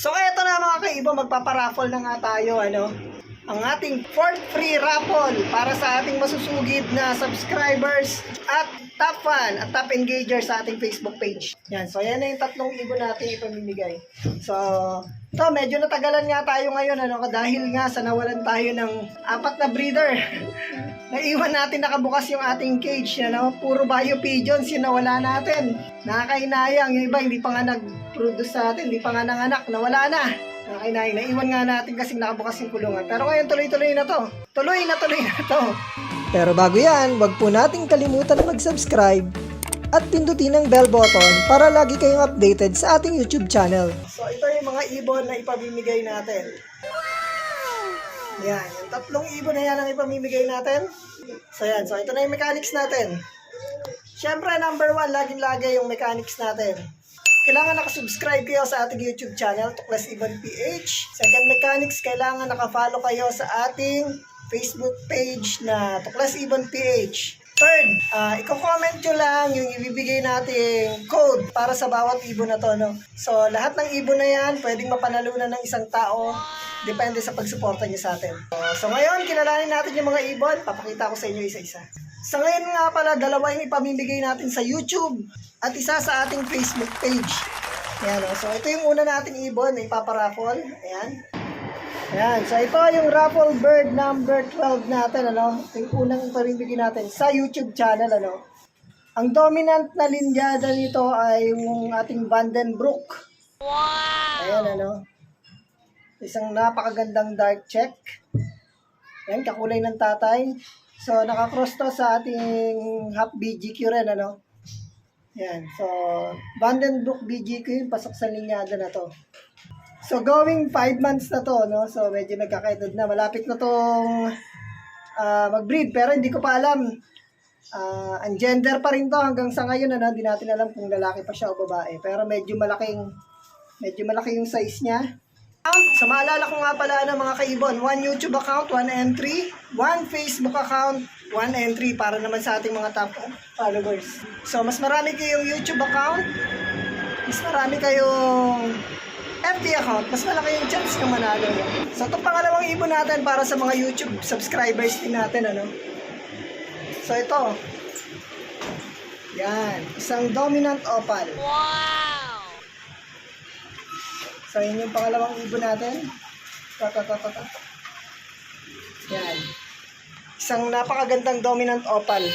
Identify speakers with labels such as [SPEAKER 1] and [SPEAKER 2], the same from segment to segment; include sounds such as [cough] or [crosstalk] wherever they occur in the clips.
[SPEAKER 1] So eto na mga kaibo, magpaparaffle na nga tayo, ano? Ang ating fourth free raffle para sa ating masusugid na subscribers at top fan at top engager sa ating Facebook page. Yan, so yan na yung tatlong ibon natin ipamimigay. So, to medyo natagalan nga tayo ngayon, ano, dahil nga sa nawalan tayo ng apat na breeder. [laughs] Naiwan natin nakabukas yung ating cage, ano? Puro bio pigeons yung nawala natin. Nakakainayang, yung iba hindi pa nga nag-produce sa atin, hindi pa nga nanganak, nawala na. Nakakainayang, naiwan nga natin kasi nakabukas yung kulungan. Pero ngayon tuloy-tuloy na to. Tuloy na tuloy na to. Pero bago yan, wag po nating kalimutan mag-subscribe at pindutin ang bell button para lagi kayong updated sa ating YouTube channel. So ito yung mga ibon na ipamimigay natin. Yan, yung tatlong ibon na yan ang ipamimigay natin. So yan, so ito na yung mechanics natin. Siyempre, number one, laging-lagi yung mechanics natin. Kailangan nakasubscribe kayo sa ating YouTube channel, Tuklas Ibon PH. Second mechanics, kailangan nakafollow kayo sa ating Facebook page na Tuklas Ibon PH. Third, uh, i-comment nyo lang yung ibibigay nating code para sa bawat ibon na to. No? So, lahat ng ibon na yan, pwedeng mapanalunan ng isang tao. Depende sa pagsuporta nyo sa atin. So, so ngayon, kilalanin natin yung mga ibon. Papakita ko sa inyo isa-isa. Sa ngayon nga pala, dalawa yung ipamimigay natin sa YouTube at isa sa ating Facebook page. Ayan, oh. so ito yung una nating ibon na ipaparaffle. Ayan. Ayan, so ito yung raffle bird number 12 natin, ano? Ito yung unang ipamimigay natin sa YouTube channel, ano? Ang dominant na linyada nito ay yung ating Vandenbroek. Wow! Ayan, ano? Isang napakagandang dark check. Ayan, kakulay ng tatay. So, nakakross to sa ating half BGQ rin, ano? Yan. So, Vandenbroek BGQ yung pasok sa linyada na to. So, going 5 months na to, no? So, medyo nagkakaedad na. Malapit na tong ah, mag-breed. Pero hindi ko pa alam. Ah, ang gender pa rin to hanggang sa ngayon, ano? Hindi natin alam kung lalaki pa siya o babae. Pero medyo malaking, medyo malaki yung size niya. So, maalala ko nga pala ano, mga kaibon, one YouTube account, one entry, one Facebook account, one entry para naman sa ating mga top followers. So, mas marami kayong YouTube account, mas marami kayong FB account, mas malaki yung chance na manalo. no? So, itong pangalawang ibon natin para sa mga YouTube subscribers din natin, ano? So, ito. Yan. Isang dominant opal. So, yun yung pangalawang ibon natin. Tatatatatat. Yan. Isang napakagandang dominant opal.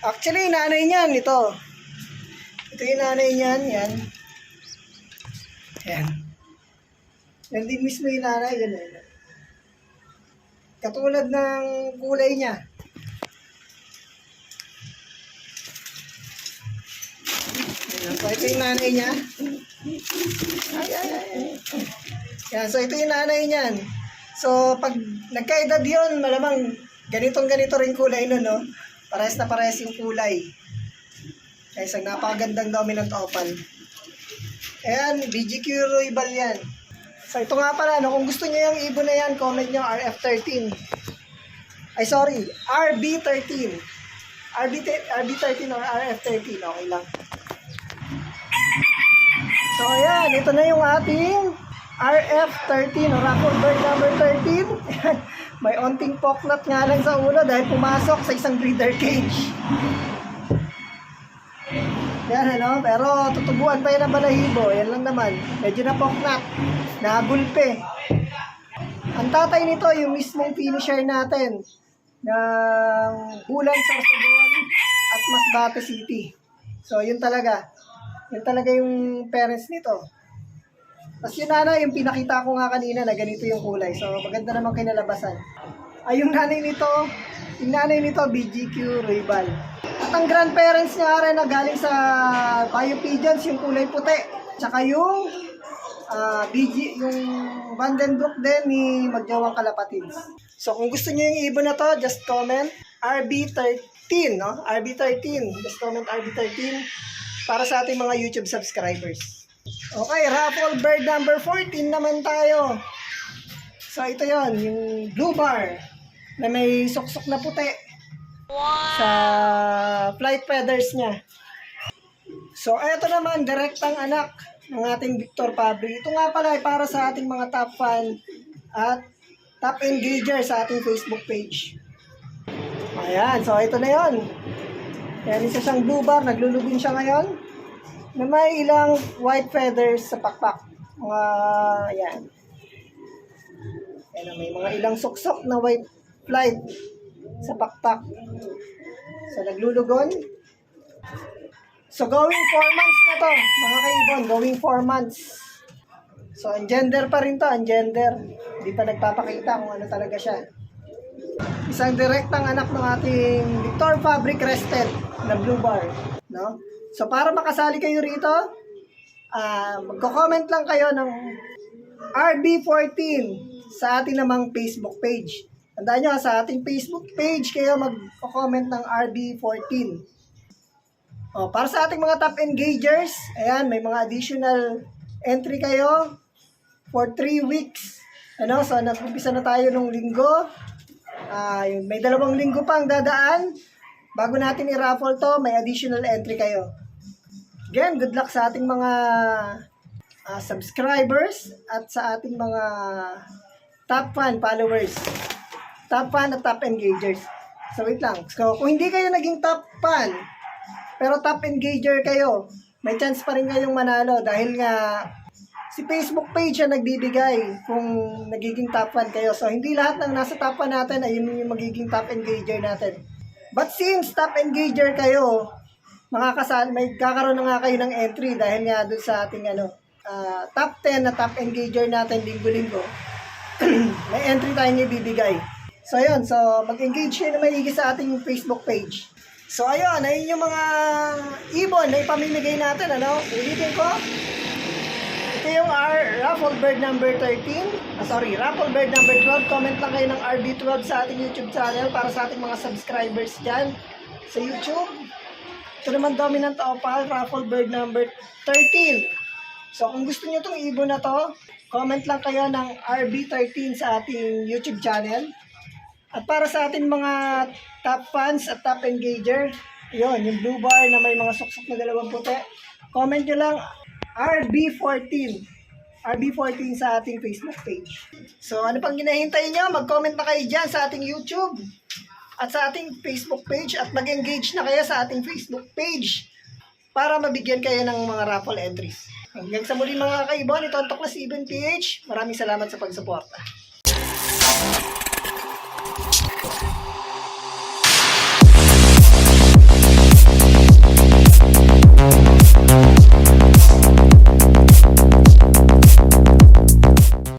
[SPEAKER 1] Actually, nanay niyan, ito. Ito yung nanay niyan, yan. Yan. Yan din mismo yung nanay, yan. Katulad ng kulay niya. Ayan, so ito yung nanay niya. Ay, ay, ay. Yan, so ito yung nanay niyan. So, pag nagkaedad yun, malamang ganitong ganito rin kulay nun, no? Pares na pares yung kulay. Kaya isang napakagandang dominant opal. Ayan, BGQ Roybal yan. So, ito nga pala, no? kung gusto niyo yung ibon na yan, comment nyo RF13. Ay, sorry, RB13. RB, RB13 or RF13, okay lang. So, ayan, ito na yung ating RF13 o Raffle Bird number 13. [laughs] May onting poknat nga lang sa ulo dahil pumasok sa isang breeder cage. Yan ano, pero tutubuan pa yan ang balahibo. Yan lang naman. Medyo na poknat. Nagulpe. Ang tatay nito, yung mismong finisher natin ng Bulan Sorsogon at Masbate City. So, yun talaga. Yun talaga yung parents nito. Tapos yung nanay, yung pinakita ko nga kanina na ganito yung kulay. So, maganda naman kinalabasan. Ay, yung nanay nito, yung nanay nito, BGQ Roybal. At ang grandparents niya rin na galing sa Bio Pigeons, yung kulay puti. Tsaka yung ah, BG, yung Vandenbroek din ni Magjawang Kalapatids. So, kung gusto niyo yung ibon na to, just comment RB13, no? RB13. Just comment RB13 para sa ating mga YouTube subscribers. Okay, raffle bird number 14 naman tayo. So ito yon yung blue bar na may suksok na puti sa flight feathers niya. So, eto naman, direktang anak ng ating Victor Fabri. Ito nga pala ay para sa ating mga top fan at top engager sa ating Facebook page. Ayan, so ito na yon. Yan, isa siyang blue bar, naglulubin siya ngayon. Na may ilang white feathers sa pakpak. Mga, ayan. Ayan, may mga ilang suksok na white flight sa pakpak. So, naglulugon. So, going 4 months na to, mga kaibon. Going 4 months. So, gender pa rin to, gender. Hindi pa nagpapakita kung ano talaga siya. Isang direktang anak ng ating Victor Fabric Crested na blue bar. No? So, para makasali kayo rito, ah magko-comment lang kayo ng RB14 sa ating namang Facebook page. Tandaan nyo, sa ating Facebook page kayo magko-comment ng RB14. Oh, para sa ating mga top engagers, ayan, may mga additional entry kayo for 3 weeks. Ano, so nag-umpisa na tayo nung linggo. Yun, may dalawang linggo pang dadaan. Bago natin i-raffle to, may additional entry kayo. Again, good luck sa ating mga ah, subscribers at sa ating mga top fan followers. Top fan at top engagers. So wait lang. So kung hindi kayo naging top fan, pero top engager kayo, may chance pa rin kayong manalo dahil nga si Facebook page ang nagbibigay kung nagiging top fan kayo. So, hindi lahat ng nasa top fan natin ay yun yung magiging top engager natin. But since top engager kayo, makakasal, may kakaroon na nga kayo ng entry dahil nga dun sa ating ano, ah, top 10 na top engager natin linggo-linggo, [clears throat] may entry tayong ibibigay. So, ayun. So, mag-engage kayo na maigi sa ating Facebook page. So, ayun. Ayun yung mga ibon na ipamimigay natin. Ano? Ulitin ko. Ito yung R, Raffle Bird number 13. Ah, sorry, Raffle Bird number 12. Comment lang kayo ng RB12 sa ating YouTube channel para sa ating mga subscribers dyan sa YouTube. Ito naman Dominant Opal, Raffle Bird number 13. So, kung gusto nyo itong ibon na to, comment lang kayo ng RB13 sa ating YouTube channel. At para sa ating mga top fans at top engager, yun, yung blue bar na may mga suksok na dalawang puti, comment nyo lang RB14. RB14 sa ating Facebook page. So, ano pang ginahintay nyo? Mag-comment na kayo dyan sa ating YouTube at sa ating Facebook page at mag-engage na kayo sa ating Facebook page para mabigyan kayo ng mga raffle entries. Hanggang sa muli mga kaibuan, ito ang Tuklas Even PH. Maraming salamat sa pagsuporta.